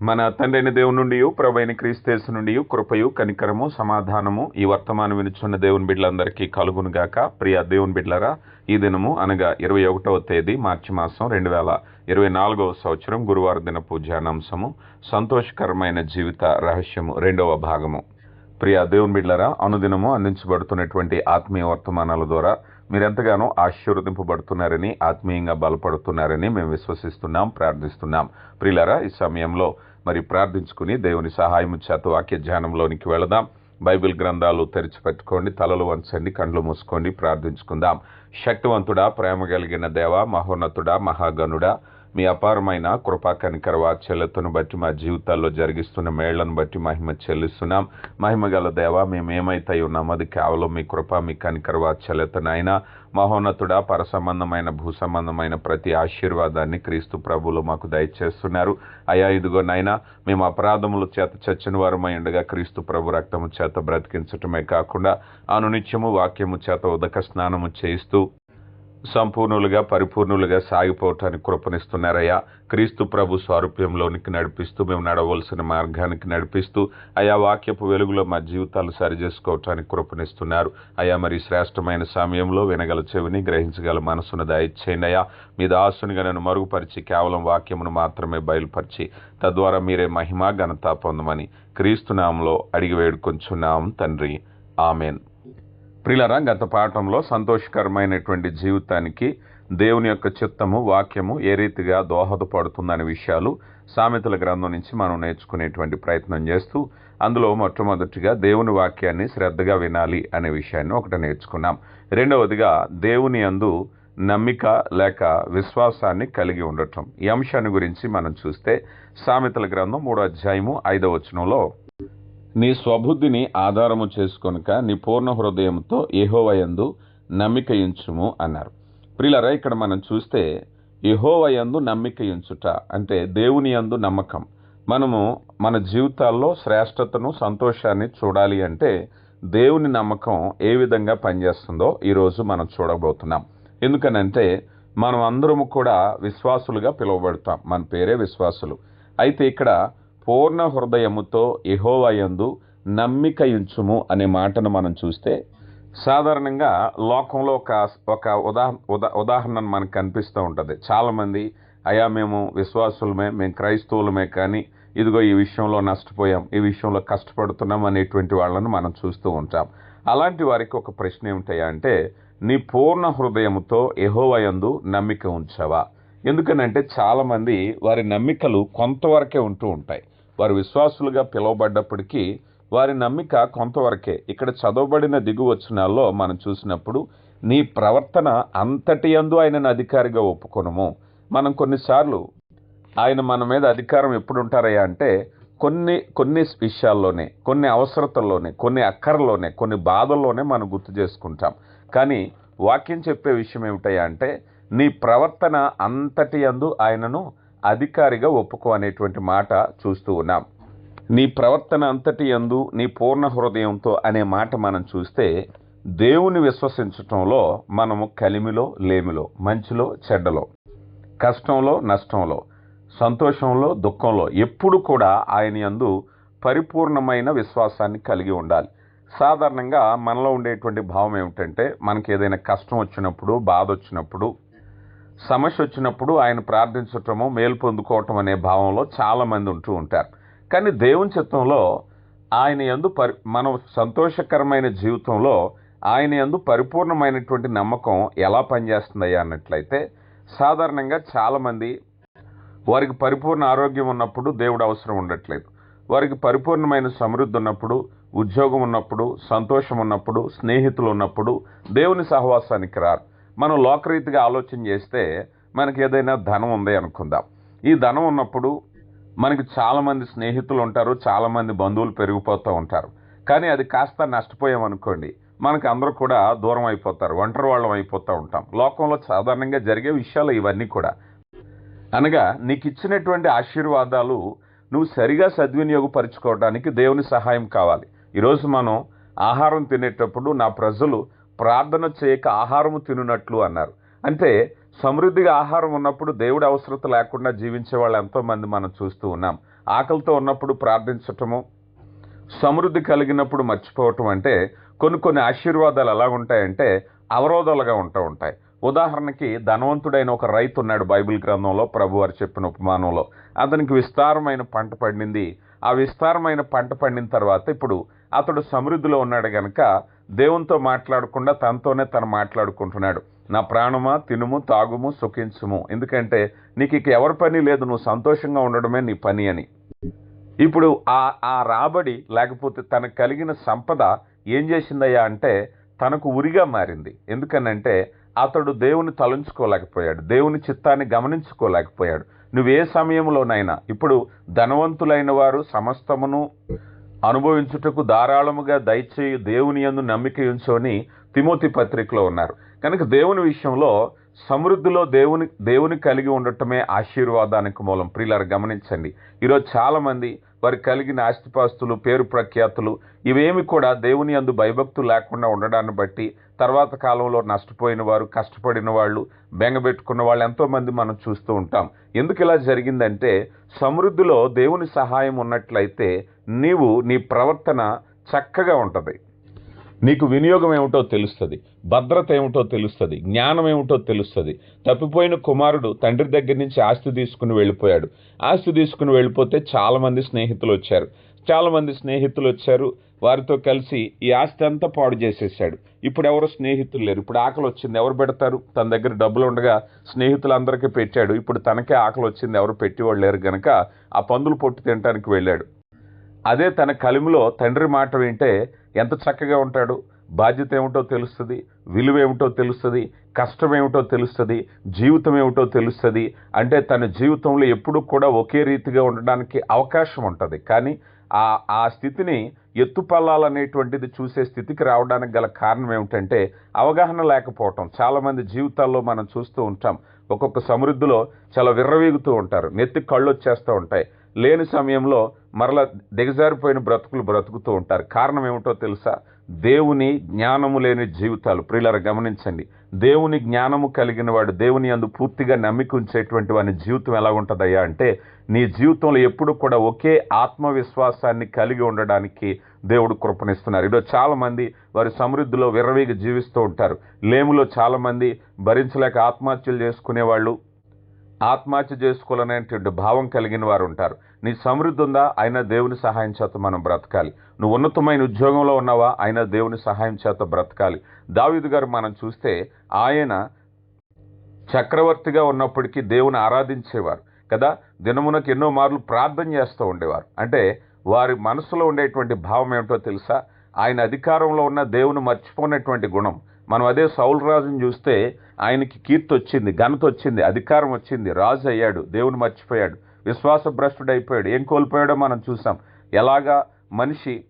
మన తండ్రైన దేవుని నుండి ప్రభైన క్రీస్తేసు నుండి కృపయు కనికరము సమాధానము ఈ వర్తమానం వినుచున్న దేవుని బిడ్డలందరికీ కలుగును గాక. ప్రియ దేవుని బిడ్డలరా ఈ దినము అనగా ఇరవై ఒకటవ తేదీ మార్చి మాసం రెండు వేల ఇరవై నాలుగవ సంవత్సరం గురువారం దిన పూజానాంశము సంతోషకరమైన జీవిత రహస్యము రెండవ భాగము. ప్రియ దేవుని బిడ్డలరా అనుదినము అందించబడుతున్నటువంటి ఆత్మీయ వర్తమానాల ద్వారా మీరెంతగానో ఆశీర్వదింపబడుతున్నారని ఆత్మీయంగా బలపడుతున్నారని మేము విశ్వసిస్తున్నాం ప్రార్థిస్తున్నాం. ప్రియులరా ఈ సమయంలో మరి ప్రార్థించుకుని దేవుని సహాయం చేత వాక్య ధ్యానంలోనికి వెళదాం. బైబిల్ గ్రంథాలు తెరిచిపెట్టుకోండి తలలు వంచండి కండ్లు మూసుకోండి ప్రార్థించుకుందాం. శక్తివంతుడా ప్రేమ కలిగిన దేవ మహోన్నతుడా మహాగణుడా మీ అపారమైన కృపా కనికర వాత్సల్యతను బట్టి మా జీవితాల్లో జరిగిస్తున్న మేళ్ళను బట్టి మహిమ చెల్లిస్తున్నాం. మహిమ గల దేవ మేము ఏమైతే ఉన్నాం అది కేవలం మీ కృప మీ కనికర వాత్సల్యతనైనా మహోన్నతుడా పరసంబంధమైన భూ సంబంధమైన ప్రతి ఆశీర్వాదాన్ని క్రీస్తు ప్రభులు మాకు దయచేస్తున్నారు. అయా ఇదిగోనైనా మేము అపరాధములు చేత చచ్చిన వారమై ఉండగా క్రీస్తు ప్రభు రక్తము చేత బ్రతికించటమే కాకుండా అనునిత్యము వాక్యము చేత ఉదక స్నానము చేయిస్తూ సంపూర్ణులుగా పరిపూర్ణులుగా సాగిపోవటానికి కృపనిస్తున్నారయ్యా. క్రీస్తు ప్రభు స్వారూప్యంలోనికి నడిపిస్తూ మేము నడవలసిన మార్గానికి నడిపిస్తూ అయా వాక్యపు వెలుగులో మా జీవితాలు సరిచేసుకోవటానికి కృపనిస్తున్నారు. అయా మరి శ్రేష్టమైన సమయంలో వినగల చెవిని గ్రహించగల మనసును దయచేయండి అయా మీ దాసునిగా నన్ను మరుగుపరిచి కేవలం వాక్యమును మాత్రమే బయలుపరిచి తద్వారా మీరే మహిమ ఘనత పొందమని క్రీస్తునామంలో అడిగి వేడుకొంచున్నాం తండ్రి. ఆమెన్. ప్రిలరా గత పాఠంలో సంతోషకరమైనటువంటి జీవితానికి దేవుని యొక్క చిత్తము వాక్యము ఏ రీతిగా దోహదపడుతుందనే విషయాలు సామెతల గ్రంథం నుంచి మనం నేర్చుకునేటువంటి ప్రయత్నం చేస్తూ అందులో మొట్టమొదటిగా దేవుని వాక్యాన్ని శ్రద్ధగా వినాలి అనే విషయాన్ని ఒకటి నేర్చుకున్నాం. రెండవదిగా దేవుని అందు నమ్మిక లేక విశ్వాసాన్ని కలిగి ఉండటం. ఈ అంశాన్ని గురించి మనం చూస్తే సామెతల గ్రంథం మూడో అధ్యాయము ఐదవ వచనంలో నీ స్వబుద్ధిని ఆధారము చేసుకొనుక నీ పూర్ణ హృదయంతో ఏహోవయందు నమ్మిక ఉంచుము అన్నారు. ప్రిలరా ఇక్కడ మనం చూస్తే యహోవయందు నమ్మిక ఉంచుట అంటే దేవుని యందు నమ్మకం. మనము మన జీవితాల్లో శ్రేష్టతను సంతోషాన్ని చూడాలి అంటే దేవుని నమ్మకం ఏ విధంగా పనిచేస్తుందో ఈరోజు మనం చూడబోతున్నాం. ఎందుకనంటే మనం అందరము కూడా విశ్వాసులుగా పిలువబడతాం. మన పేరే విశ్వాసులు. అయితే ఇక్కడ పూర్ణ హృదయముతో యహోవయందు నమ్మిక ఉంచుము అనే మాటను మనం చూస్తే సాధారణంగా లోకంలో ఒక ఒక ఉదాహ ఉదా ఉదాహరణ మనకు కనిపిస్తూ ఉంటుంది. చాలామంది అయా మేము విశ్వాసులమే మేము క్రైస్తవులమే కానీ ఇదిగో ఈ విషయంలో నష్టపోయాం ఈ విషయంలో కష్టపడుతున్నాం అనేటువంటి వాళ్ళను మనం చూస్తూ ఉంటాం. అలాంటి వారికి ఒక ప్రశ్న ఏమిటయా అంటే నీ పూర్ణ హృదయముతో ఎహోవయందు నమ్మిక ఉంచావా? ఎందుకనంటే చాలామంది వారి నమ్మికలు కొంతవరకే ఉంటూ ఉంటాయి. వారు విశ్వాసులుగా పిలువబడ్డప్పటికీ వారి నమ్మిక కొంతవరకే. ఇక్కడ చదవబడిన దిగువచనాల్లో మనం చూసినప్పుడు నీ ప్రవర్తన అంతటి అందు ఆయనను అధికారిగా ఒప్పుకొనము. మనం కొన్నిసార్లు ఆయన మన మీద అధికారం ఎప్పుడు ఉంటారయ్యా అంటే కొన్ని కొన్ని విషయాల్లోనే కొన్ని అవసరతల్లోనే కొన్ని అక్కరలోనే కొన్ని బాధల్లోనే మనం గుర్తు చేసుకుంటాం. కానీ వాక్యం చెప్పే విషయం ఏమిటయ్యా అంటే నీ ప్రవర్తన అంతటి అందు ఆయనను అధికారిగా ఒప్పుకో అనేటువంటి మాట చూస్తూ ఉన్నాం. నీ ప్రవర్తన అంతటి ఎందు నీ పూర్ణ హృదయంతో అనే మాట మనం చూస్తే దేవుని విశ్వసించటంలో మనము కలిమిలో లేమిలో మంచిలో చెడ్డలో కష్టంలో నష్టంలో సంతోషంలో దుఃఖంలో ఎప్పుడు కూడా ఆయన యందు పరిపూర్ణమైన విశ్వాసాన్ని కలిగి ఉండాలి. సాధారణంగా మనలో ఉండేటువంటి భావం ఏమిటంటే మనకి ఏదైనా కష్టం వచ్చినప్పుడు బాధ వచ్చినప్పుడు సమస్య వచ్చినప్పుడు ఆయన ప్రార్థించటము మేలు పొందుకోవటం అనే భావంలో చాలామంది ఉంటూ ఉంటారు. కానీ దేవుని చిత్తంలో ఆయన ఎందు పరి మనం సంతోషకరమైన జీవితంలో ఆయన ఎందు పరిపూర్ణమైనటువంటి నమ్మకం ఎలా పనిచేస్తుందయ్యా అన్నట్లయితే సాధారణంగా చాలామంది వారికి పరిపూర్ణ ఆరోగ్యం ఉన్నప్పుడు దేవుడు అవసరం ఉండట్లేదు. వారికి పరిపూర్ణమైన సమృద్ధి ఉన్నప్పుడు ఉద్యోగం ఉన్నప్పుడు సంతోషం ఉన్నప్పుడు స్నేహితులు ఉన్నప్పుడు దేవుని సహవాసానికి రారు. మనం లోకరీతిగా ఆలోచన చేస్తే మనకి ఏదైనా ధనం ఉంది అనుకుందాం. ఈ ధనం ఉన్నప్పుడు మనకి చాలామంది స్నేహితులు ఉంటారు చాలామంది బంధువులు పెరిగిపోతూ ఉంటారు. కానీ అది కాస్త నష్టపోయామనుకోండి మనకి అందరూ కూడా దూరం అయిపోతారు ఒంటరి వాళ్ళం అయిపోతూ ఉంటాం. లోకంలో సాధారణంగా జరిగే విషయాలు ఇవన్నీ కూడా. అనగా నీకు ఇచ్చినటువంటి ఆశీర్వాదాలు నువ్వు సరిగా సద్వినియోగపరచుకోవడానికి దేవుని సహాయం కావాలి. ఈరోజు మనం ఆహారం తినేటప్పుడు నా ప్రజలు ప్రార్థన చేయక ఆహారము తినున్నట్లు అన్నారు. అంటే సమృద్ధిగా ఆహారం ఉన్నప్పుడు దేవుడి అవసరత లేకుండా జీవించే వాళ్ళు ఎంతోమంది మనం చూస్తూ ఉన్నాం. ఆకలితో ఉన్నప్పుడు ప్రార్థించటము సమృద్ధి కలిగినప్పుడు మర్చిపోవటం అంటే కొన్ని కొన్ని ఆశీర్వాదాలు ఎలా ఉంటాయంటే అవరోధాలుగా ఉంటూ ఉంటాయి. ఉదాహరణకి ధనవంతుడైన ఒక రైతు ఉన్నాడు బైబిల్ గ్రంథంలో ప్రభు వారు చెప్పిన ఉపమానంలో. అతనికి విస్తారమైన పంట పండింది. ఆ విస్తారమైన పంట పండిన తర్వాత ఇప్పుడు అతడు సమృద్ధిలో ఉన్నాడు కనుక దేవునితో మాట్లాడకుండా తనతోనే తను మాట్లాడుకుంటున్నాడు. నా ప్రాణమా తినుము తాగుము సుఖించుము. ఎందుకంటే నీకు ఇక ఎవరి పని లేదు నువ్వు సంతోషంగా ఉండడమే నీ పని అని. ఇప్పుడు ఆ ఆ రాబడి లేకపోతే తనకు కలిగిన సంపద ఏం చేసిందయ్యా అంటే తనకు ఉరిగా మారింది. ఎందుకనంటే అతడు దేవుని తలంచుకోలేకపోయాడు. దేవుని చిత్తాన్ని గమనించుకోలేకపోయాడు. నువ్వు ఏ సమయంలోనైనా ఇప్పుడు ధనవంతులైన వారు సమస్తమును అనుభవించుటకు ధారాళముగా దయచేయి దేవుని యందు నమ్మిక ఉంచుకొని తిమోతి పత్రికలో ఉన్నారు. కనుక దేవుని విషయంలో సమృద్ధిలో దేవుని దేవుని కలిగి ఉండటమే ఆశీర్వాదానికి మూలం. ప్రియులారు గమనించండి. ఈరోజు చాలామంది వారికి కలిగిన ఆస్తిపాస్తులు పేరు ప్రఖ్యాతులు ఇవేమి కూడా దేవుని అందు భయభక్తు లేకుండా ఉండడాన్ని బట్టి తర్వాత కాలంలో నష్టపోయిన వారు కష్టపడిన వాళ్ళు బెంగబెట్టుకున్న వాళ్ళు ఎంతోమంది మనం చూస్తూ ఉంటాం. ఎందుకు ఇలా జరిగిందంటే సమృద్ధిలో దేవుని సహాయం ఉన్నట్లయితే నీవు నీ ప్రవర్తన చక్కగా ఉంటుంది. నీకు వినియోగం ఏమిటో తెలుస్తుంది భద్రత ఏమిటో తెలుస్తుంది జ్ఞానం ఏమిటో తెలుస్తుంది. తప్పిపోయిన కుమారుడు తండ్రి దగ్గర నుంచి ఆస్తి తీసుకుని వెళ్ళిపోయాడు. ఆస్తి తీసుకుని వెళ్ళిపోతే చాలామంది స్నేహితులు వచ్చారు. చాలామంది స్నేహితులు వచ్చారు. వారితో కలిసి ఈ ఆస్తి అంతా పాడు చేసేసాడు. ఇప్పుడు ఎవరు స్నేహితులు లేరు. ఇప్పుడు ఆకలి వచ్చింది ఎవరు పెడతారు? తన దగ్గర డబ్బులు ఉండగా స్నేహితులందరికీ పెట్టాడు. ఇప్పుడు తనకే ఆకలి వచ్చింది ఎవరు పెట్టేవాళ్ళు లేరు గనక ఆ పందులు పొట్టు తినడానికి వెళ్ళాడు. అదే తన కలిమిలో తండ్రి మాట వింటే ఎంత చక్కగా ఉంటాడు. బాధ్యత ఏమిటో తెలుస్తుంది విలువ ఏమిటో తెలుస్తుంది కష్టం ఏమిటో తెలుస్తుంది జీవితం ఏమిటో తెలుస్తుంది అంటే తన జీవితంలో ఎప్పుడు కూడా ఒకే రీతిగా ఉండడానికి అవకాశం ఉంటుంది. కానీ ఆ ఆ స్థితిని ఎత్తుపల్లాలనేటువంటిది చూసే స్థితికి రావడానికి గల కారణం ఏమిటంటే అవగాహన లేకపోవటం. చాలామంది జీవితాల్లో మనం చూస్తూ ఉంటాం. ఒక్కొక్క సమృద్ధిలో చాలా విర్రవీగుతూ ఉంటారు. నెత్తి కళ్ళు వచ్చేస్తూ ఉంటాయి. లేని సమయంలో మరల దిగజారిపోయిన బ్రతుకులు బ్రతుకుతూ ఉంటారు. కారణం ఏమిటో తెలుసా? దేవుని జ్ఞానము లేని జీవితాలు. ప్రియులర గమనించండి. దేవుని జ్ఞానము కలిగిన వాడు దేవుని అందు పూర్తిగా నమ్మిక ఉంచేటువంటి వాని జీవితం ఎలా ఉంటుందయ్యా అంటే నీ జీవితంలో ఎప్పుడు కూడా ఒకే ఆత్మవిశ్వాసాన్ని కలిగి ఉండడానికి దేవుడు కృపణిస్తున్నారు ఈరోజు చాలామంది వారి సమృద్ధిలో విర్రవీగి జీవిస్తూ ఉంటారు. లేములో చాలామంది భరించలేక ఆత్మహత్యలు చేసుకునే వాళ్ళు ఆత్మహత్య చేసుకోవాలనేటువంటి భావం కలిగిన వారు ఉంటారు నీ సమృద్ధి ఉందా? అయినా దేవుని సహాయం చేత మనం బ్రతకాలి. నువ్వు ఉన్నతమైన ఉద్యోగంలో ఉన్నావా? అయినా దేవుని సహాయం చేత బ్రతకాలి. దావిదు గారు మనం చూస్తే ఆయన చక్రవర్తిగా ఉన్నప్పటికీ దేవుని ఆరాధించేవారు కదా? దినమునకు ఎన్నో మార్లు ప్రార్థన చేస్తూ ఉండేవారు. అంటే వారి మనసులో ఉండేటువంటి భావం ఏమిటో తెలుసా? ఆయన అధికారంలో ఉన్న దేవుని మర్చిపోయినటువంటి గుణం. మనం అదే సౌల్ రాజుని చూస్తే ఆయనకి కీర్తి వచ్చింది ఘనత వచ్చింది అధికారం వచ్చింది. రాజు అయ్యాడు దేవుని మర్చిపోయాడు విశ్వాస భ్రష్టుడైపోయాడు ఏం కోల్పోయాడో మనం చూసాం. ఎలాగా మనిషి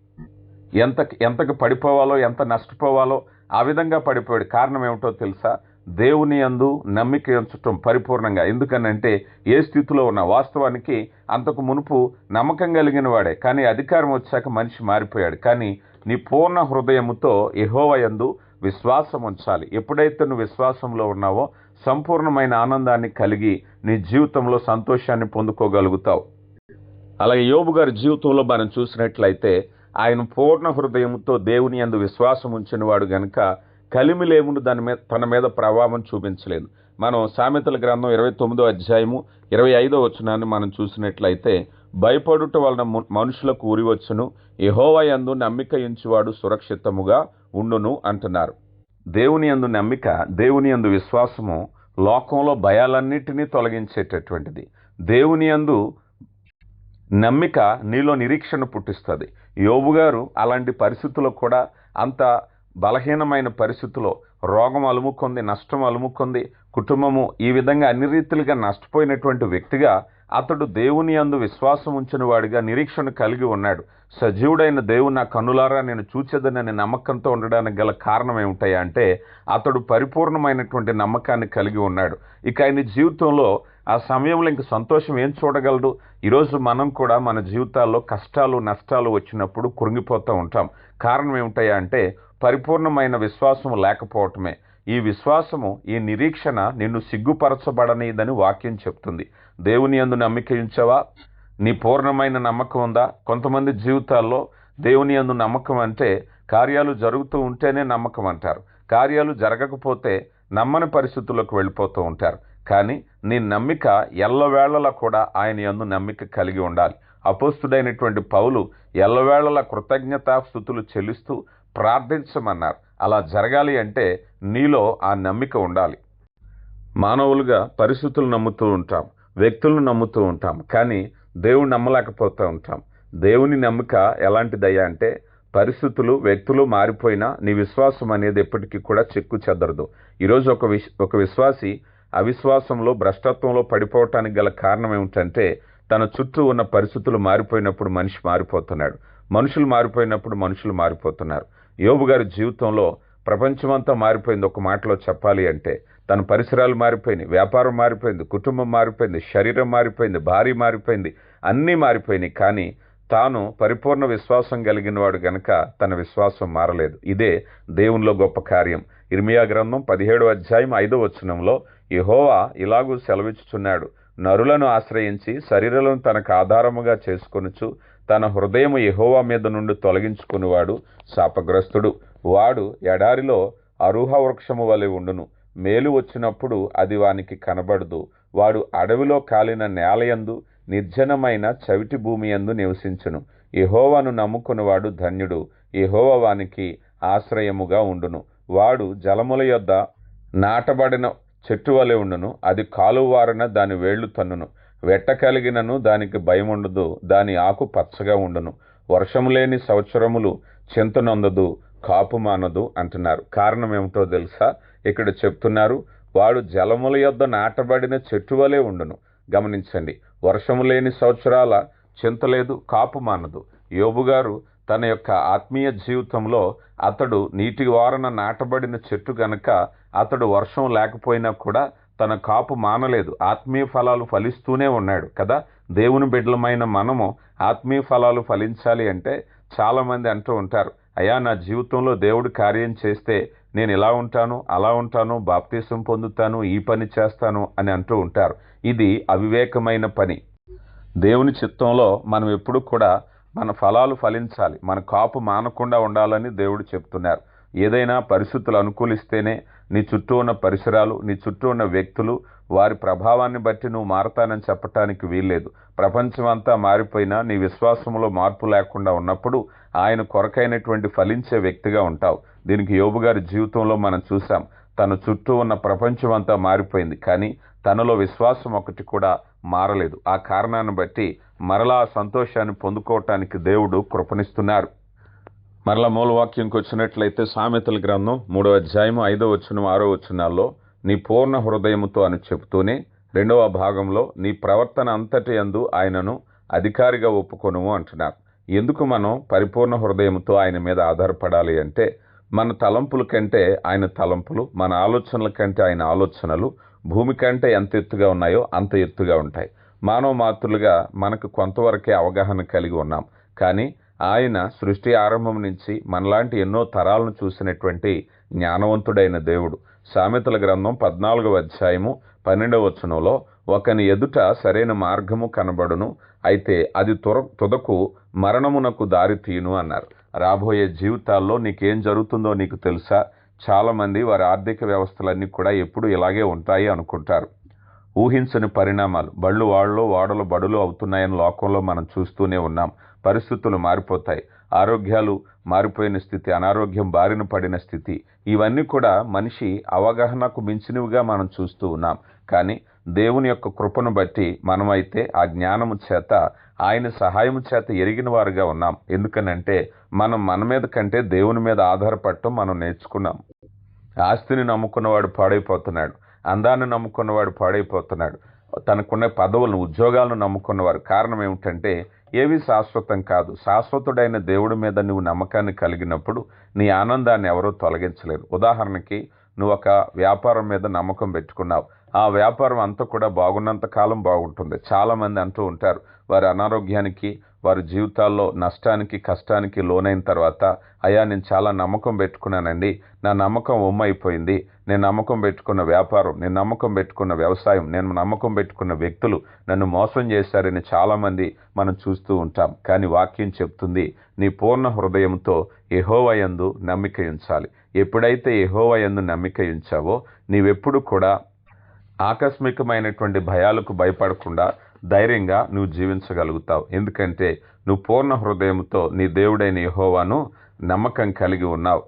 ఎంత ఎంతకు పడిపోవాలో ఎంత నష్టపోవాలో ఆ విధంగా పడిపోయాడు. కారణం ఏమిటో తెలుసా? దేవుని అందు నమ్మిక ఉంచటం పరిపూర్ణంగా. ఎందుకనంటే ఏ స్థితిలో ఉన్న వాస్తవానికి అంతకు మునుపు నమ్మకం కలిగిన వాడే. కానీ అధికారం వచ్చాక మనిషి మారిపోయాడు. కానీ నీ పూర్ణ హృదయముతో యహోవయందు విశ్వాసం ఉంచాలి. ఎప్పుడైతే నువ్వు విశ్వాసంలో ఉన్నావో సంపూర్ణమైన ఆనందాన్ని కలిగి నీ జీవితంలో సంతోషాన్ని పొందుకోగలుగుతావు. అలాగే యోబు గారి జీవితంలో మనం చూసినట్లయితే ఆయన పూర్ణ హృదయంతో దేవుని అందు విశ్వాసం ఉంచిన వాడు గనుక కలిమిలేమును దాని మీద తన మీద ప్రభావం చూపించలేదు. మనం సామెతల గ్రంథం ఇరవై తొమ్మిదో అధ్యాయము ఇరవై ఐదో వచనాన్ని మనం చూసినట్లయితే భయపడుట వలన మనుషులకు ఊరి వచ్చును. యెహోవా యందు నమ్మిక ఇంచువాడు సురక్షితముగా ఉండును అంటున్నారు. దేవుని యందు నమ్మిక దేవుని అందు విశ్వాసము లోకంలో భయాలన్నిటినీ తొలగించేటటువంటిది. దేవుని యందు నమ్మిక నీలో నిరీక్షణ పుట్టిస్తుంది. యోబు గారు అలాంటి పరిస్థితుల్లో కూడా అంత బలహీనమైన పరిస్థితిలో రోగం అలుముకుంది నష్టం అలుముకుంది కుటుంబము ఈ విధంగా అన్ని రీతిలుగా నష్టపోయినటువంటి వ్యక్తిగా అతడు దేవుని అందు విశ్వాసం ఉంచిన వాడిగా నిరీక్షణ కలిగి ఉన్నాడు. సజీవుడైన దేవుని నా కన్నులారా నేను చూచేదనని నమ్మకంతో ఉండడానికి గల కారణం ఏమిటాయా అంటే అతడు పరిపూర్ణమైనటువంటి నమ్మకాన్ని కలిగి ఉన్నాడు. ఇక ఆయన జీవితంలో ఆ సమయంలో ఇంక సంతోషం ఏం చూడగలడు? ఈరోజు మనం కూడా మన జీవితాల్లో కష్టాలు నష్టాలు వచ్చినప్పుడు కృంగిపోతూ ఉంటాం. కారణం ఏమిటాయా అంటే పరిపూర్ణమైన విశ్వాసం లేకపోవటమే. ఈ విశ్వాసము ఈ నిరీక్షణ నిన్ను సిగ్గుపరచబడనిదని వాక్యం చెప్తుంది. దేవుని యందు నమ్మిక ఉంచావా? నీ పూర్ణమైన నమ్మకం ఉందా? కొంతమంది జీవితాల్లో దేవుని యందు నమ్మకం అంటే కార్యాలు జరుగుతూ ఉంటేనే నమ్మకం అంటారు. కార్యాలు జరగకపోతే నమ్మని పరిస్థితుల్లోకి వెళ్ళిపోతూ ఉంటారు. కానీ నీ నమ్మిక ఎల్లవేళలా కూడా ఆయన యందు నమ్మిక కలిగి ఉండాలి. అపోస్తుడైనటువంటి పౌలు ఎల్లవేళలా కృతజ్ఞతా స్థుతులు చెల్లిస్తూ ప్రార్థించమన్నారు. అలా జరగాలి అంటే నీలో ఆ నమ్మిక ఉండాలి. మానవులుగా పరిస్థితులు నమ్ముతూ ఉంటాం. వ్యక్తులను నమ్ముతూ ఉంటాం. కానీ దేవుని నమ్మలేకపోతూ ఉంటాం. దేవుని నమ్మిక ఎలాంటిదయ్యా అంటే పరిస్థితులు వ్యక్తులు మారిపోయినా నీ విశ్వాసం అనేది ఎప్పటికీ కూడా చెక్కు చెదరదు. ఈరోజు ఒక విశ్ ఒక విశ్వాసి అవిశ్వాసంలో భ్రష్టత్వంలో పడిపోవటానికి గల కారణం ఏమిటంటే తన చుట్టూ ఉన్న పరిస్థితులు మారిపోయినప్పుడు మనిషి మారిపోతున్నాడు. మనుషులు మారిపోయినప్పుడు మనుషులు మారిపోతున్నారు. యోబు గారి జీవితంలో ప్రపంచమంతా మారిపోయింది ఒక మాటలో చెప్పాలి అంటే తన పరిసరాలు మారిపోయినాయి వ్యాపారం మారిపోయింది కుటుంబం మారిపోయింది శరీరం మారిపోయింది భార్య మారిపోయింది అన్నీ మారిపోయినాయి. కానీ తాను పరిపూర్ణ విశ్వాసం కలిగిన వాడు గనక తన విశ్వాసం మారలేదు. ఇదే దేవునిలో గొప్ప కార్యం. ఇర్మియా గ్రంథం పదిహేడు అధ్యాయం ఐదో వచనంలో యహోవా ఇలాగూ సెలవిచ్చుచున్నాడు. నరులను ఆశ్రయించి శరీరాలను తనకు ఆధారముగా చేసుకొనుచు తన హృదయం యహోవా మీద నుండి తొలగించుకునివాడు శాపగ్రస్తుడు. వాడు ఎడారిలో అరుహ వృక్షము వలె ఉండును. మేలు వచ్చినప్పుడు అది వానికి కనబడదు. వాడు అడవిలో కాలిన నేలయందు నిర్జనమైన చవిటి భూమి యందు నివసించును. యెహోవాను నమ్ముకునివాడు ధన్యుడు. యెహోవా వానికి ఆశ్రయముగా ఉండును. వాడు జలముల యొద్ద నాటబడిన చెట్టు వలె ఉండును. అది కాలువారన దాని వేళ్ళు తన్నును. వెట్ట కలిగినను దానికి భయం ఉండదు దాని ఆకు పచ్చగా ఉండును. వర్షము లేని సంవత్సరములు చింతనొందదు కాపు మానదు అంటున్నారు. కారణం ఏమిటో తెలుసా? ఇక్కడ చెప్తున్నారు వాడు జలముల యొద్ద నాటబడిన చెట్టు వలె ఉండును. గమనించండి వర్షము లేని సంవత్సరాల చింత లేదు కాపు మానదు. యోబు గారు తన యొక్క ఆత్మీయ జీవితంలో అతడు నీటి వారన నాటబడిన చెట్టు గనక అతడు వర్షం లేకపోయినా కూడా తన కాపు మానలేదు. ఆత్మీయ ఫలాలు ఫలిస్తూనే ఉన్నాడు కదా. దేవుని బిడ్డలమైన మనము ఆత్మీయ ఫలాలు ఫలించాలి అంటే చాలామంది అంటూ ఉంటారు అయా నా జీవితంలో దేవుడు కార్యం చేస్తే నేను ఇలా ఉంటాను అలా ఉంటాను బాప్తీసం పొందుతాను ఈ పని చేస్తాను అని అంటూ ఉంటారు. ఇది అవివేకమైన పని. దేవుని చిత్తంలో మనం ఎప్పుడు కూడా మన ఫలాలు ఫలించాలి. మన కాపు మానకుండా ఉండాలని దేవుడు చెప్తున్నారు. ఏదైనా పరిస్థితులు అనుకూలిస్తేనే నీ చుట్టూ ఉన్న పరిసరాలు నీ చుట్టూ ఉన్న వ్యక్తులు వారి ప్రభావాన్ని బట్టి నువ్వు మారతానని చెప్పటానికి వీల్లేదు. ప్రపంచం అంతా మారిపోయినా నీ విశ్వాసంలో మార్పు లేకుండా ఉన్నప్పుడు ఆయన కొరకైనటువంటి ఫలించే వ్యక్తిగా ఉంటావు. దీనికి యోబు గారి జీవితంలో మనం చూసాం తన చుట్టూ ఉన్న ప్రపంచం అంతా మారిపోయింది. కానీ తనలో విశ్వాసం ఒకటి కూడా మారలేదు. ఆ కారణాన్ని బట్టి మరలా ఆ సంతోషాన్ని పొందుకోవటానికి దేవుడు కృపణిస్తున్నారు. మరలా మూలవాక్యంకి వచ్చినట్లయితే సామెతల గ్రంథం మూడో అధ్యాయం ఐదో వచనం ఆరో వచ్చినాల్లో నీ పూర్ణ హృదయముతో అని చెబుతూనే రెండవ భాగంలో నీ ప్రవర్తన అంతటి యందు ఆయనను అధికారిగా ఒప్పుకొనుము అంటున్నారు. ఎందుకు మనం పరిపూర్ణ హృదయంతో ఆయన మీద ఆధారపడాలి అంటే మన తలంపుల కంటే ఆయన తలంపులు మన ఆలోచనల కంటే ఆయన ఆలోచనలు భూమి కంటే ఎంత ఎత్తుగా ఉన్నాయో అంత ఎత్తుగా ఉంటాయి. మానవ మాతృలుగా మనకు కొంతవరకే అవగాహన కలిగి ఉన్నాం. కానీ ఆయన సృష్టి ఆరంభం నుంచి మనలాంటి ఎన్నో తరాలను చూసినటువంటి జ్ఞానవంతుడైన దేవుడు. సామెతల గ్రంథం పద్నాలుగవ అధ్యాయము పన్నెండవ వచనంలో ఒకని ఎదుట సరైన మార్గము కనబడును అయితే అది తుర తుదకు మరణమునకు దారి తీయును అన్నారు. రాబోయే జీవితాల్లో నీకేం జరుగుతుందో నీకు తెలుసా? చాలామంది వారి ఆర్థిక వ్యవస్థలన్నీ కూడా ఎప్పుడు ఇలాగే ఉంటాయి అనుకుంటారు. ఊహించని పరిణామాలు బళ్ళు వాళ్ళు వాడలు బడులు అవుతున్నాయని లోకంలో మనం చూస్తూనే ఉన్నాం. పరిస్థితులు మారిపోతాయి. ఆరోగ్యాలు మారిపోయిన స్థితి అనారోగ్యం బారిన పడిన స్థితి ఇవన్నీ కూడా మనిషి అవగాహనకు మించినవిగా మనం చూస్తూ ఉన్నాం. కానీ దేవుని యొక్క కృపను బట్టి మనమైతే ఆ జ్ఞానము చేత ఆయన సహాయము చేత ఎరిగిన వారుగా ఉన్నాం. ఎందుకనంటే మనం మన మీద కంటే దేవుని మీద ఆధారపడటం మనం నేర్చుకున్నాం. ఆస్తిని నమ్ముకున్నవాడు పాడైపోతున్నాడు. అందాన్ని నమ్ముకున్నవాడు పాడైపోతున్నాడు. తనకున్న పదవులను ఉద్యోగాలను నమ్ముకున్నవారు. కారణం ఏమిటంటే ఏవి శాశ్వతం కాదు. శాశ్వతుడైన దేవుడి మీద నువ్వు నమ్మకాన్ని కలిగినప్పుడు నీ ఆనందాన్ని ఎవరూ తొలగించలేరు. ఉదాహరణకి నువ్వు ఒక వ్యాపారం మీద నమ్మకం పెట్టుకున్నావు. ఆ వ్యాపారం అంతా కూడా బాగున్నంత కాలం బాగుంటుంది. చాలామంది అంటూ ఉంటారు వారి అనారోగ్యానికి వారి జీవితాల్లో నష్టానికి కష్టానికి లోనైన తర్వాత అయ్యా నేను చాలా నమ్మకం పెట్టుకున్నానండి. నా నమ్మకం ఉమ్మైపోయింది. నేను నమ్మకం పెట్టుకున్న వ్యాపారం నేను నమ్మకం పెట్టుకున్న వ్యవసాయం నేను నమ్మకం పెట్టుకున్న వ్యక్తులు నన్ను మోసం చేశారని చాలామంది మనం చూస్తూ ఉంటాం. కానీ వాక్యం చెప్తుంది నీ పూర్ణ హృదయంతో యహోవయందు నమ్మిక ఉంచాలి. ఎప్పుడైతే యహోవయందు నమ్మిక ఉంచావో నీవెప్పుడు కూడా ఆకస్మికమైనటువంటి భయాలకు భయపడకుండా ధైర్యంగా నువ్వు జీవించగలుగుతావు. ఎందుకంటే నువ్వు పూర్ణ హృదయంతో నీ దేవుడైన యహోవాను నమ్మకం కలిగి ఉన్నావు.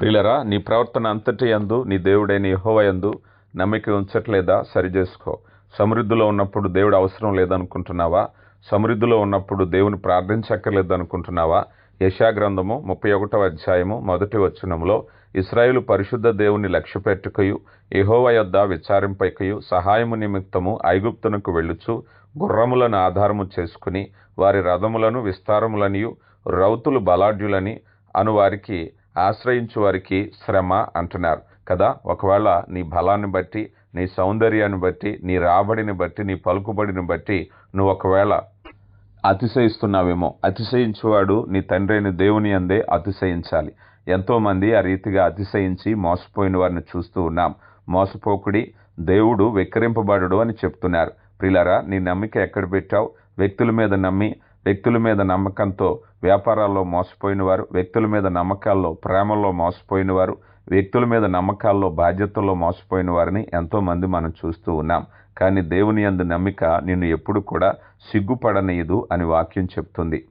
ప్రియులరా నీ ప్రవర్తన అంతటి యందు నీ దేవుడైన యహోవ యందు నమ్మిక ఉంచట్లేదా? సరిచేసుకో సమృద్ధిలో ఉన్నప్పుడు దేవుడు అవసరం లేదనుకుంటున్నావా? సమృద్ధిలో ఉన్నప్పుడు దేవుని ప్రార్థించక్కర్లేదు అనుకుంటున్నావా యశాగ్రంథము ముప్పై ఒకటవ అధ్యాయము మొదటి వచనంలో ఇస్రాయేలు పరిశుద్ధ దేవుని లక్ష్యపెట్టుకయు యెహోవా యొద్ద విచారింపకయు సహాయము నిమిత్తము ఐగుప్తునకు వెళ్ళుచు గుర్రములను ఆధారము చేసుకుని వారి రథములను విస్తారములనియు రౌతులు బలాఢ్యులని అను వారికి ఆశ్రయించు వారికి శ్రమ అంటున్నారు. కదా ఒకవేళ నీ బలాన్ని బట్టి నీ సౌందర్యాన్ని బట్టి నీ రాబడిని బట్టి నీ పలుకుబడిని బట్టి నువ్వు ఒకవేళ అతిశయిస్తున్నావేమో. అతిశయించువాడు నీ తండ్రి అయిన దేవుని అందే అతిశయించాలి. ఎంతోమంది ఆ రీతిగా అతిశయించి మోసపోయిన వారిని చూస్తూ ఉన్నాం. మోసపోకుడి దేవుడు వెక్కిరింపబడడు అని చెప్తున్నారు. ప్రిలరా నీ నమ్మిక ఎక్కడ పెట్టావు? వ్యక్తుల మీద నమ్మి వ్యక్తుల మీద నమ్మకంతో వ్యాపారాల్లో మోసపోయిన వారు వ్యక్తుల మీద నమ్మకాల్లో ప్రేమల్లో మోసపోయిన వారు వ్యక్తుల మీద నమ్మకాల్లో బాధ్యతల్లో మోసపోయిన వారిని ఎంతోమంది మనం చూస్తూ ఉన్నాం. కానీ దేవుని అందు నమ్మిక నిన్ను ఎప్పుడు కూడా సిగ్గుపడనీయదు అని వాక్యం చెప్తుంది.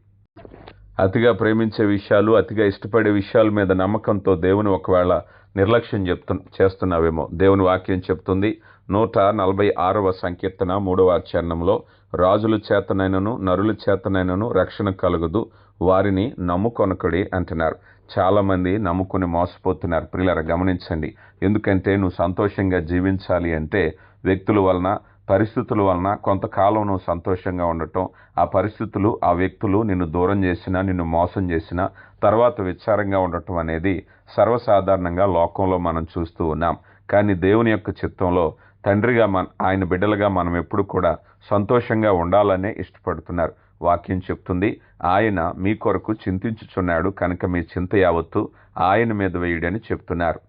అతిగా ప్రేమించే విషయాలు అతిగా ఇష్టపడే విషయాల మీద నమ్మకంతో దేవుని ఒకవేళ నిర్లక్ష్యం చెప్తు చేస్తున్నావేమో దేవుని వాక్యం చెప్తుంది. నూట నలభై ఆరవ సంకీర్తన మూడవ చరణంలో రాజుల చేతనైనను నరుల చేతనైనను రక్షణ కలుగదు వారిని నమ్ముకొనకుడి అంటున్నారు. చాలామంది నమ్ముకుని మోసపోతున్నారు. ప్రియులర గమనించండి. ఎందుకంటే నువ్వు సంతోషంగా జీవించాలి అంటే వ్యక్తుల వలన పరిస్థితుల వలన కొంతకాలం నువ్వు సంతోషంగా ఉండటం ఆ పరిస్థితులు ఆ వ్యక్తులు నిన్ను దూరం చేసినా నిన్ను మోసం చేసినా తర్వాత విచారంగా ఉండటం అనేది సర్వసాధారణంగా లోకంలో మనం చూస్తూ ఉన్నాం. కానీ దేవుని యొక్క చిత్తంలో తండ్రిగా మన ఆయన బిడ్డలుగా మనం ఎప్పుడు కూడా సంతోషంగా ఉండాలనే ఇష్టపడుతున్నారు. వాక్యం చెప్తుంది. ఆయన మీ కొరకు చింతించుచున్నాడు కనుక మీ చింత యావత్తు ఆయన మీద వేయుడని చెప్తున్నారు.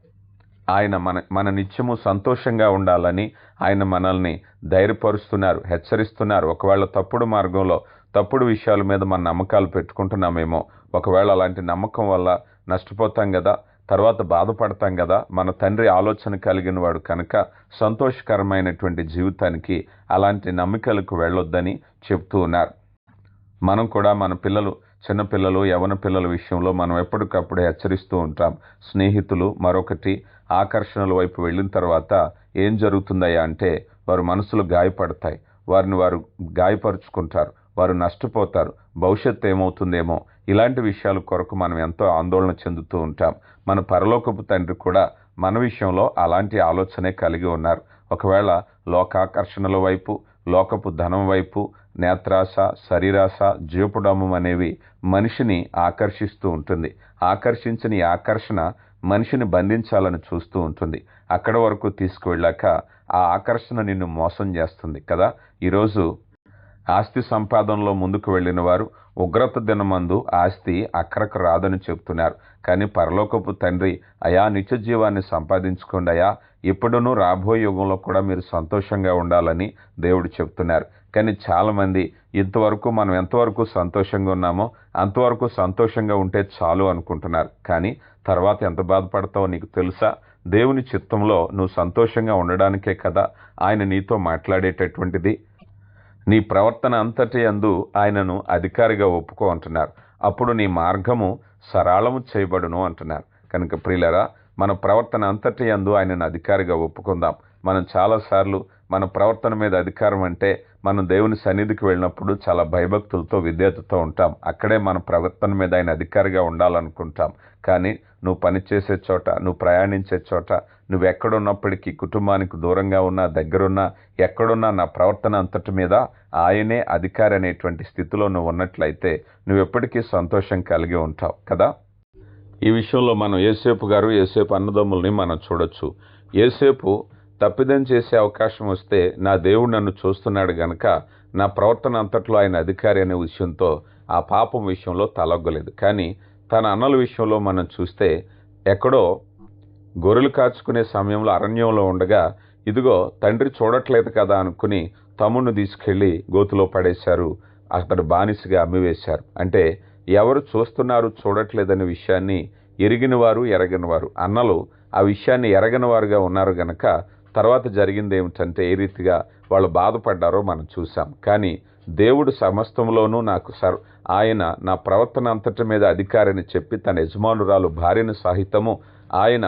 ఆయన మన మన నిత్యము సంతోషంగా ఉండాలని ఆయన మనల్ని ధైర్యపరుస్తున్నారు హెచ్చరిస్తున్నారు. ఒకవేళ తప్పుడు మార్గంలో తప్పుడు విషయాల మీద మన నమ్మకాలు పెట్టుకుంటున్నామేమో ఒకవేళ అలాంటి నమ్మకం వల్ల నష్టపోతాం కదా తర్వాత బాధపడతాం కదా మన తండ్రి ఆలోచన కలిగిన వాడు కనుక సంతోషకరమైనటువంటి జీవితానికి అలాంటి నమ్మికలకు వెళ్ళొద్దని చెప్తూ ఉన్నారు. మనం కూడా మన పిల్లలు చిన్నపిల్లలు యవన పిల్లల విషయంలో మనం ఎప్పటికప్పుడు హెచ్చరిస్తూ ఉంటాం. స్నేహితులు మరొకటి ఆకర్షణల వైపు వెళ్ళిన తర్వాత ఏం జరుగుతుందయ్యా అంటే వారు మనసులు గాయపడతాయి. వారిని వారు గాయపరుచుకుంటారు. వారు నష్టపోతారు. భవిష్యత్తు ఏమవుతుందేమో ఇలాంటి విషయాల కొరకు మనం ఎంతో ఆందోళన చెందుతూ ఉంటాం. మన పరలోకపు తండ్రి కూడా మన విషయంలో అలాంటి ఆలోచనే కలిగి ఉన్నారు. ఒకవేళ లోకాకర్షణల వైపు లోకపు ధనం వైపు నేత్రాశ శరీరాశ జీవపుడమం అనేవి మనిషిని ఆకర్షిస్తూ ఉంటుంది. ఆకర్షించిన ఈ ఆకర్షణ మనిషిని బంధించాలని చూస్తూ ఉంటుంది. అక్కడ వరకు తీసుకువెళ్ళాక ఆ ఆకర్షణ నిన్ను మోసం చేస్తుంది కదా? ఈరోజు ఆస్తి సంపాదనలో ముందుకు వెళ్ళిన వారు ఉగ్రత దినమందు ఆస్తి అక్కరకు రాదని చెప్తున్నారు కానీ పరలోకపు తండ్రి అయా నిత్య జీవాన్ని సంపాదించుకోండి అయా ఎప్పుడునూ రాబోయే యుగంలో కూడా మీరు సంతోషంగా ఉండాలని దేవుడు చెప్తున్నారు. కానీ చాలామంది ఇంతవరకు మనం ఎంతవరకు సంతోషంగా ఉన్నామో అంతవరకు సంతోషంగా ఉంటే చాలు అనుకుంటున్నారు. కానీ తర్వాత ఎంత బాధపడతావో నీకు తెలుసా? దేవుని చిత్తంలో నువ్వు సంతోషంగా ఉండడానికే కదా ఆయన నీతో మాట్లాడేటటువంటిది. నీ ప్రవర్తన అంతటి అందు ఆయనను అధికారిగా ఒప్పుకో అంటున్నారు. అప్పుడు నీ మార్గము సరళము చేయబడును అంటున్నారు. కనుక ప్రియులరా మన ప్రవర్తన అంతటి అందు ఆయనను అధికారిగా ఒప్పుకుందాం. మనం చాలాసార్లు మన ప్రవర్తన మీద అధికారం అంటే మనం దేవుని సన్నిధికి వెళ్ళినప్పుడు చాలా భయభక్తులతో విధేయతతో ఉంటాం. అక్కడే మన ప్రవర్తన మీద ఆయన అధికారిగా ఉండాలనుకుంటాం. కానీ నువ్వు పనిచేసే చోట నువ్వు ప్రయాణించే చోట నువ్వు ఎక్కడున్నప్పటికీ కుటుంబానికి దూరంగా ఉన్నా దగ్గరున్నా ఎక్కడున్నా నా ప్రవర్తన అంతటి మీద ఆయనే అధికారి అనేటువంటి స్థితిలో నువ్వు ఉన్నట్లయితే నువ్వు ఎప్పటికీ సంతోషం కలిగి ఉంటావు కదా? ఈ విషయంలో మనం ఏసేపు గారు ఏసేపు అన్నదమ్ముల్ని మనం చూడొచ్చు. ఏసేపు తప్పిదం చేసే అవకాశం వస్తే నా దేవుడు నన్ను చూస్తున్నాడు గనక నా ప్రవర్తన అంతట్లో ఆయన అధికారి అనే విషయంతో ఆ పాపం విషయంలో తలొగ్గలేదు. కానీ తన అన్నల విషయంలో మనం చూస్తే ఎక్కడో గొర్రెలు కాచుకునే సమయంలో అరణ్యంలో ఉండగా ఇదిగో తండ్రి చూడట్లేదు కదా అనుకుని తమ్ముడిని తీసుకెళ్ళి గోతులో పడేశారు. అతడు బానిసగా అమ్మివేశారు. అంటే ఎవరు చూస్తున్నారు చూడట్లేదనే విషయాన్ని ఎరిగినవారు ఎరగనివారు. అన్నలు ఆ విషయాన్ని ఎరగనివారుగా ఉన్నారు గనక తర్వాత జరిగింది ఏమిటంటే ఏ రీతిగా వాళ్ళు బాధపడ్డారో మనం చూసాం కానీ దేవుడు సమస్తంలోనూ నాకు సర్ ఆయన నా ప్రవర్తన అంతటి మీద అధికారిని చెప్పి తన యజమానురాలు భార్యను సహితము ఆయన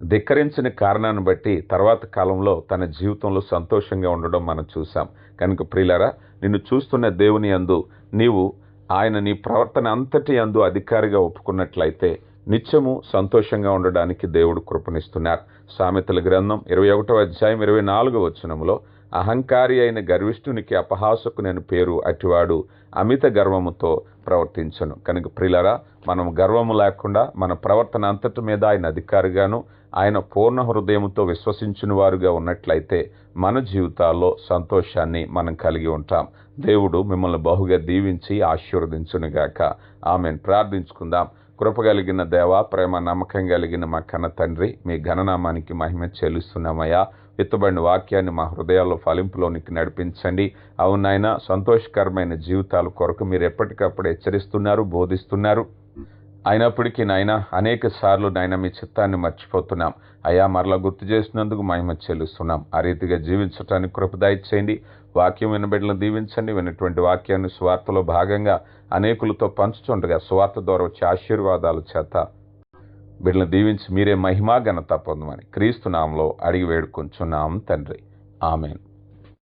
ధిక్కరించిన కారణాన్ని బట్టి తర్వాత కాలంలో తన జీవితంలో సంతోషంగా ఉండడం మనం చూసాం కనుక ప్రియులరా నిన్ను చూస్తున్న దేవుని అందు నీవు ఆయన నీ ప్రవర్తన అంతటి అందు అధికారిగా ఒప్పుకున్నట్లయితే నిత్యము సంతోషంగా ఉండడానికి దేవుడు కృపణిస్తున్నారు సామెతల గ్రంథం ఇరవై ఒకటో అధ్యాయం ఇరవై నాలుగో వచనంలో అహంకారి అయిన గర్విష్ఠునికి అపహాసకు నేను పేరు అటివాడు అమిత గర్వముతో ప్రవర్తించను. కనుక ప్రిలరా మనం గర్వము లేకుండా మన ప్రవర్తన అంతటి మీద ఆయన అధికారిగాను ఆయన పూర్ణ హృదయంతో విశ్వసించిన వారుగా ఉన్నట్లయితే మన జీవితాల్లో సంతోషాన్ని మనం కలిగి ఉంటాం. దేవుడు మిమ్మల్ని బహుగా దీవించి ఆశీర్వదించునుగాక. ఆమెను. ప్రార్థించుకుందాం. కృపగలిగిన దేవ ప్రేమ నమ్మకం కలిగిన మా కన్న తండ్రి మీ ఘననామానికి మహిమ చెల్లిస్తున్నామయ్యా. ఎత్తుబడిన వాక్యాన్ని మా హృదయాల్లో ఫలింపులోనికి నడిపించండి. అవునాయన సంతోషకరమైన జీవితాల కొరకు మీరు ఎప్పటికప్పుడు హెచ్చరిస్తున్నారు బోధిస్తున్నారు. అయినప్పటికీ నాయన అనేక సార్లు నాయన మీ చిత్తాన్ని మర్చిపోతున్నాం. అయా మరలా గుర్తు చేసినందుకు మహిమ చెల్లిస్తున్నాం. ఆ రీతిగా జీవించటానికి కృపదాయి చేయండి వాక్యం వినబిడ్డలను దీవించండి. వినటువంటి వాక్యాన్ని స్వార్థలో భాగంగా అనేకులతో పంచుతుండగా స్వార్థ ద్వారా వచ్చే ఆశీర్వాదాలు చేత వీళ్ళని దీవించి మీరే మహిమా ఘనత పొందమని క్రీస్తు నామంలో అడిగి వేడుకొంచున్నాం తండ్రి. ఆమెను.